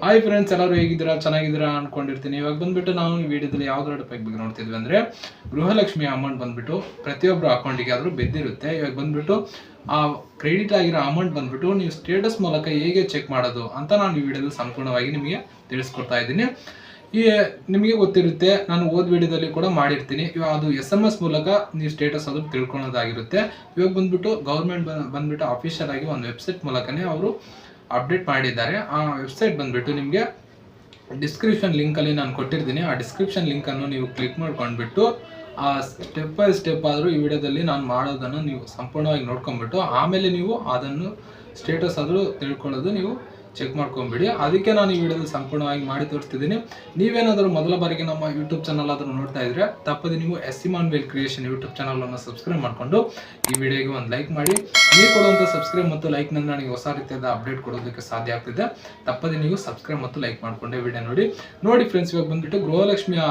Hi friends ಎಲ್ಲರೂ ಹೇಗಿದ್ದೀರಾ? ಚೆನ್ನಾಗಿದ್ದೀರಾ ಅಂದ್ಕೊಂಡಿರ್ತೀನಿ ಇವಾಗ ಬಂದ್ಬಿಟ್ಟು ನಾವು ಈ ವಿಡಿಯೋದಲ್ಲಿ ಯಾವ್ದ್ರ ಟೈಪ್ ಬಗ್ಗೆ ನೋಡ್ತಿದ್ವಿ ಅಂದರೆ ಗೃಹಲಕ್ಷ್ಮಿ ಅಮೌಂಟ್ ಬಂದ್ಬಿಟ್ಟು ಪ್ರತಿಯೊಬ್ಬರ ಅಕೌಂಟಿಗೆ ಆದ್ರೂ ಬಿದ್ದಿರುತ್ತೆ. ಇವಾಗ ಬಂದ್ಬಿಟ್ಟು ಆ ಕ್ರೆಡಿಟ್ ಆಗಿರೋ ಅಮೌಂಟ್ ಬಂದ್ಬಿಟ್ಟು ನೀವು ಸ್ಟೇಟಸ್ ಮೂಲಕ ಹೇಗೆ ಚೆಕ್ ಮಾಡೋದು ಅಂತ ನಾನು ಈ ವಿಡಿಯೋದಲ್ಲಿ ಸಂಪೂರ್ಣವಾಗಿ ನಿಮಗೆ ತಿಳಿಸ್ಕೊಡ್ತಾ ಇದ್ದೀನಿ. ಈ ನಿಮಗೆ ಗೊತ್ತಿರುತ್ತೆ, ನಾನು ಓದ್ ವಿಡಿಯೋದಲ್ಲಿ ಕೂಡ ಮಾಡಿರ್ತೀನಿ. ಇವಾಗ ಅದು ಎಸ್ ಎಂ ಎಸ್ ಮೂಲಕ ನೀವು ಸ್ಟೇಟಸ್ ಅದು ತಿಳ್ಕೊಳ್ಳೋದಾಗಿರುತ್ತೆ. ಇವಾಗ ಬಂದ್ಬಿಟ್ಟು ಗೌರ್ಮೆಂಟ್ ಬಂದ್ಬಿಟ್ಟು ಅಫಿಷಿಯಲ್ ಆಗಿ ಒಂದು ವೆಬ್ಸೈಟ್ ಮೂಲಕನೇ ಅವರು ಅಪ್ಡೇಟ್ ಮಾಡಿದ್ದಾರೆ. ಆ ವೆಬ್ಸೈಟ್ ಬಂದ್ಬಿಟ್ಟು ನಿಮಗೆ ಡಿಸ್ಕ್ರಿಪ್ಷನ್ ಲಿಂಕಲ್ಲಿ ನಾನು ಕೊಟ್ಟಿರ್ತೀನಿ. ಆ ಡಿಸ್ಕ್ರಿಪ್ಷನ್ ಲಿಂಕನ್ನು ನೀವು ಕ್ಲಿಕ್ ಮಾಡ್ಕೊಂಡ್ಬಿಟ್ಟು, ಆ ಸ್ಟೆಪ್ ಬೈ ಸ್ಟೆಪ್ ಆದರೂ ಈ ವಿಡಿಯೋದಲ್ಲಿ ನಾನು ಮಾಡೋದನ್ನು ನೀವು ಸಂಪೂರ್ಣವಾಗಿ ನೋಡ್ಕೊಂಬಿಟ್ಟು ಆಮೇಲೆ ನೀವು ಅದನ್ನು ಸ್ಟೇಟಸ್ ಆದರೂ ತಿಳ್ಕೊಳ್ಳೋದು ನೀವು ಚೆಕ್ ಮಾಡ್ಕೊಂಬಿಡಿ. ಅದಕ್ಕೆ ನಾನು ಈ ವಿಡಿಯೋದಲ್ಲಿ ಸಂಪೂರ್ಣವಾಗಿ ಮಾಡಿ ತೋರಿಸ್ತಿದ್ದೀನಿ. ನೀವೇನಾದರೂ ಮೊದಲ ಬಾರಿಗೆ ನಮ್ಮ ಯೂಟ್ಯೂಬ್ ಚಾನಲ್ ಆದರೂ ನೋಡ್ತಾ ಇದ್ರೆ ತಪ್ಪದೆ ನೀವು S Simon Vel creation YouTube ಚಾನಲನ್ನು ಸಬ್ಸ್ಕ್ರೈಬ್ ಮಾಡಿಕೊಂಡು ಈ ವಿಡಿಯೋಗೆ ಒಂದು ಲೈಕ್ ಮಾಡಿ. ನೀವು ಕೊಡುವಂಥ ಸಬ್ಸ್ಕ್ರೈಬ್ ಮತ್ತು ಲೈಕ್ನಲ್ಲಿ ನನಗೆ ಹೊಸ ರೀತಿಯಾದ ಅಪ್ಡೇಟ್ ಕೊಡೋದಕ್ಕೆ ಸಾಧ್ಯ ಆಗ್ತಿದೆ. ತಪ್ಪದೆ ನೀವು ಸಬ್ಸ್ಕ್ರೈಬ್ ಮತ್ತು ಲೈಕ್ ಮಾಡಿಕೊಂಡೆ ವಿಡಿಯೋ ನೋಡಿ. ನೋಡಿ ಫ್ರೆಂಡ್ಸ್ ಇವಾಗ ಬಂದ್ಬಿಟ್ಟು ಗೃಹಲಕ್ಷ್ಮಿಯ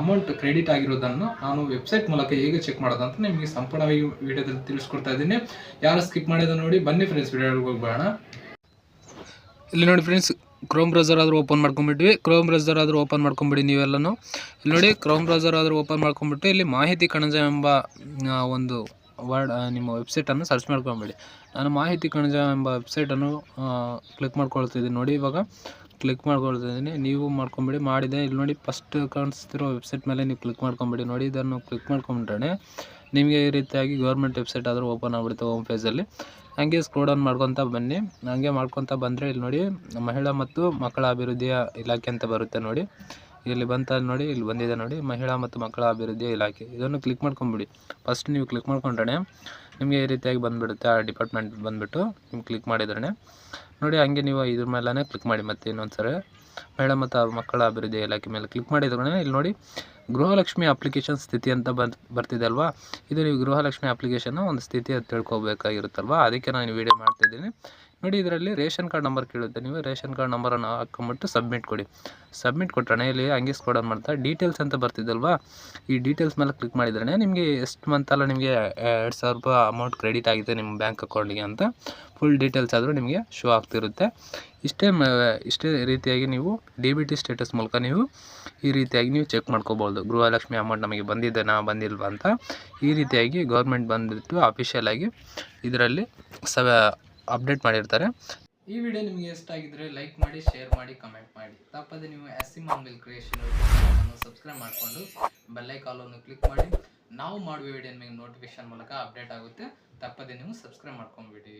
ಅಮೌಂಟ್ ಕ್ರೆಡಿಟ್ ಆಗಿರೋದನ್ನು ನಾನು ವೆಬ್ಸೈಟ್ ಮೂಲಕ ಹೇಗೆ ಚೆಕ್ ಮಾಡೋದು ಅಂತ ನಿಮಗೆ ಸಂಪೂರ್ಣವಾಗಿ ವಿಡಿಯೋದಲ್ಲಿ ತಿಳಿಸ್ಕೊಡ್ತಾ ಇದ್ದೀನಿ. ಯಾರು ಸ್ಕಿಪ್ ಮಾಡಿದ ನೋಡಿ, ಬನ್ನಿ ಫ್ರೆಂಡ್ಸ್ ವಿಡಿಯೋಗೆ ಹೋಗ್ಬೇಡ. ಇಲ್ಲಿ ನೋಡಿ ಫ್ರೆಂಡ್ಸ್ ಕ್ರೋಮ್ ಬ್ರೌಸರ್ ಆದರೂ ಓಪನ್ ಮಾಡ್ಕೊಂಬಿಟ್ವಿ ಕ್ರೋಮ್ ಬ್ರೌಸರ್ ಆದರೂ ಓಪನ್ ಮಾಡ್ಕೊಂಬಿಡಿ ನೀವೆಲ್ಲನೂ. ಇಲ್ಲಿ ನೋಡಿ ಕ್ರೋಮ್ ಬ್ರೌಸರ್ ಆದರೂ ಓಪನ್ ಮಾಡ್ಕೊಂಬಿಟ್ಟು ಇಲ್ಲಿ ಮಾಹಿತಿ ಕಣಜ ಎಂಬ ಒಂದು ವರ್ಡ್ ನಿಮ್ಮ ವೆಬ್ಸೈಟನ್ನು ಸರ್ಚ್ ಮಾಡ್ಕೊಂಬಿಡಿ. ನಾನು ಮಾಹಿತಿ ಕಣಜ ಎಂಬ ವೆಬ್ಸೈಟನ್ನು ಕ್ಲಿಕ್ ಮಾಡ್ಕೊಳ್ತಿದ್ದೀನಿ. ನೋಡಿ ಇವಾಗ ಕ್ಲಿಕ್ ಮಾಡ್ಕೊಳ್ತಿದ್ದೀನಿ. ನೀವು ಮಾಡ್ಕೊಂಬಿಡಿ. ಮಾಡಿದೆ. ಇಲ್ಲಿ ನೋಡಿ ಫಸ್ಟ್ ಕಾಣಿಸ್ತಿರೋ ವೆಬ್ಸೈಟ್ ಮೇಲೆ ನೀವು ಕ್ಲಿಕ್ ಮಾಡ್ಕೊಂಬಿಡಿ. ನೋಡಿ ಇದನ್ನು ಕ್ಲಿಕ್ ಮಾಡ್ಕೊಂಬಿಟ್ರೆ ನಿಮಗೆ ಈ ರೀತಿಯಾಗಿ ಗೌರ್ಮೆಂಟ್ ವೆಬ್ಸೈಟ್ ಆದರೂ ಓಪನ್ ಆಗಿಬಿಡುತ್ತೆ ಹೋಮ್ ಪೇಜಲ್ಲಿ ಹಂಗೆ ಸ್ಕ್ರೋಲ್ ಡೌನ್ ಮಾಡ್ಕೊತ ಬನ್ನಿ. ಹಂಗೆ ಮಾಡ್ಕೊತ ಬಂದರೆ ಇಲ್ಲಿ ನೋಡಿ, ಮಹಿಳಾ ಮತ್ತು ಮಕ್ಕಳ ಅಭಿವೃದ್ಧಿಯ ಇಲಾಖೆ ಅಂತ ಬರುತ್ತೆ ನೋಡಿ. ಇಲ್ಲಿ ಬಂತ ನೋಡಿ, ಇಲ್ಲಿ ಬಂದಿದೆ ನೋಡಿ, ಮಹಿಳಾ ಮತ್ತು ಮಕ್ಕಳ ಅಭಿವೃದ್ಧಿಯ ಇಲಾಖೆ. ಇದನ್ನು ಕ್ಲಿಕ್ ಮಾಡ್ಕೊಂಬಿಡಿ. ಫಸ್ಟ್ ನೀವು ಕ್ಲಿಕ್ ಮಾಡ್ಕೊಂಡ್ರೆ ನಿಮಗೆ ಈ ರೀತಿಯಾಗಿ ಬಂದುಬಿಡುತ್ತೆ ಆ ಡಿಪಾರ್ಟ್ಮೆಂಟ್ ಬಂದುಬಿಟ್ಟು, ನೀವು ಕ್ಲಿಕ್ ಮಾಡಿದ್ರೆ ನೋಡಿ, ಹಂಗೆ ನೀವು ಇದ್ರ ಮೇಲೇ ಕ್ಲಿಕ್ ಮಾಡಿ ಮತ್ತೆ ಇನ್ನೊಂದು ಸರಿ ಮಹಿಳಾ ಮತ್ತು ಮಕ್ಕಳ ಅಭಿವೃದ್ಧಿ ಇಲಾಖೆ ಮೇಲೆ ಕ್ಲಿಕ್ ಮಾಡಿದ ಇಲ್ಲಿ ನೋಡಿ ಗೃಹಲಕ್ಷ್ಮಿ ಅಪ್ಲಿಕೇಶನ್ ಸ್ಥಿತಿ ಅಂತ ಬಂದು ಬರ್ತಿದೆ ಅಲ್ವಾ? ಇದು ನೀವು ಗೃಹಲಕ್ಷ್ಮಿ ಅಪ್ಲಿಕೇಶನ್ ಒಂದು ಸ್ಥಿತಿ ಅಂತ ತಿಳ್ಕೊಬೇಕಾಗಿರುತ್ತಲ್ವಾ? ಅದಕ್ಕೆ ನಾನು ವಿಡಿಯೋ ಮಾಡ್ತಿದ್ದೀನಿ ನೋಡಿ ಇದರಲ್ಲಿ ರೇಷನ್ ಕಾರ್ಡ್ ನಂಬರ್ ಕೇಳುತ್ತೆ ನೀವು, ರೇಷನ್ ಕಾರ್ಡ್ ನಂಬರನ್ನು ಹಾಕೊಂಬಿಟ್ಟು ಸಬ್ಮಿಟ್ ಕೊಡಿ. ಸಬ್ಮಿಟ್ ಕೊಟ್ಟರೆ ಇಲ್ಲಿ ಹಂಗೆ ಸ್ಕೋಡ್ ಮಾಡ್ತಾ ಡೀಟೇಲ್ಸ್ ಅಂತ ಬರ್ತಿದ್ದಲ್ವಾ? ಈ ಡೀಟೇಲ್ಸ್ ಮೇಲೆ ಕ್ಲಿಕ್ ಮಾಡಿದ್ರೆ ನಿಮಗೆ ಎಷ್ಟು ಮಂತಲ್ಲ ನಿಮಗೆ ಎರಡು ಸಾವಿರ ರೂಪಾಯಿ ಅಮೌಂಟ್ ಕ್ರೆಡಿಟ್ ಆಗಿದೆ ನಿಮ್ಮ ಬ್ಯಾಂಕ್ ಅಕೌಂಟಿಗೆ ಅಂತ ಫುಲ್ ಡೀಟೇಲ್ಸ್ ಆದರೂ ನಿಮಗೆ ಶೋ ಆಗ್ತಿರುತ್ತೆ. ಇಷ್ಟೇ ಇಷ್ಟೇ ರೀತಿಯಾಗಿ ನೀವು ಡಿ ಬಿ ಟಿ ಸ್ಟೇಟಸ್ ಮೂಲಕ ನೀವು ಈ ರೀತಿಯಾಗಿ ನೀವು ಚೆಕ್ ಮಾಡ್ಕೋಬೋದು ಗೃಹಲಕ್ಷ್ಮಿ ಅಮೌಂಟ್ ನಮಗೆ ಬಂದಿದೆನಾ, ಬಂದಿಲ್ವಾ ಅಂತ ಈ ರೀತಿಯಾಗಿ ಗೌರ್ಮೆಂಟ್ ಬಂದುಬಿಟ್ಟು ಅಫಿಷಿಯಲಾಗಿ ಇದರಲ್ಲಿ ಸವ ಅಪ್ಡೇಟ್ ಮಾಡಿರ್ತಾರೆ. ಈ ವಿಡಿಯೋ ನಿಮಗೆ ಇಷ್ಟ ಆಗಿದ್ರೆ ಲೈಕ್ ಮಾಡಿ, ಶೇರ್ ಮಾಡಿ, ಕಮೆಂಟ್ ಮಾಡಿ. ತಪ್ಪದೆ ನೀವು ಎಸ್ ಸಿ ಮಾಂಬಿಲ್ ಕ್ರಿಯೇಷನ್ ಸಬ್ಸ್ಕ್ರೈಬ್ ಮಾಡಿಕೊಂಡು ಬೆಲ್ಲೈ ಅನ್ನು ಕ್ಲಿಕ್ ಮಾಡಿ. ನಾವು ಮಾಡುವ ವಿಡಿಯೋ ನಿಮಗೆ ನೋಟಿಫಿಕೇಶನ್ ಮೂಲಕ ಅಪ್ಡೇಟ್ ಆಗುತ್ತೆ. ತಪ್ಪದೆ ನೀವು ಸಬ್ಸ್ಕ್ರೈಬ್ ಮಾಡ್ಕೊಂಬಿಡಿ.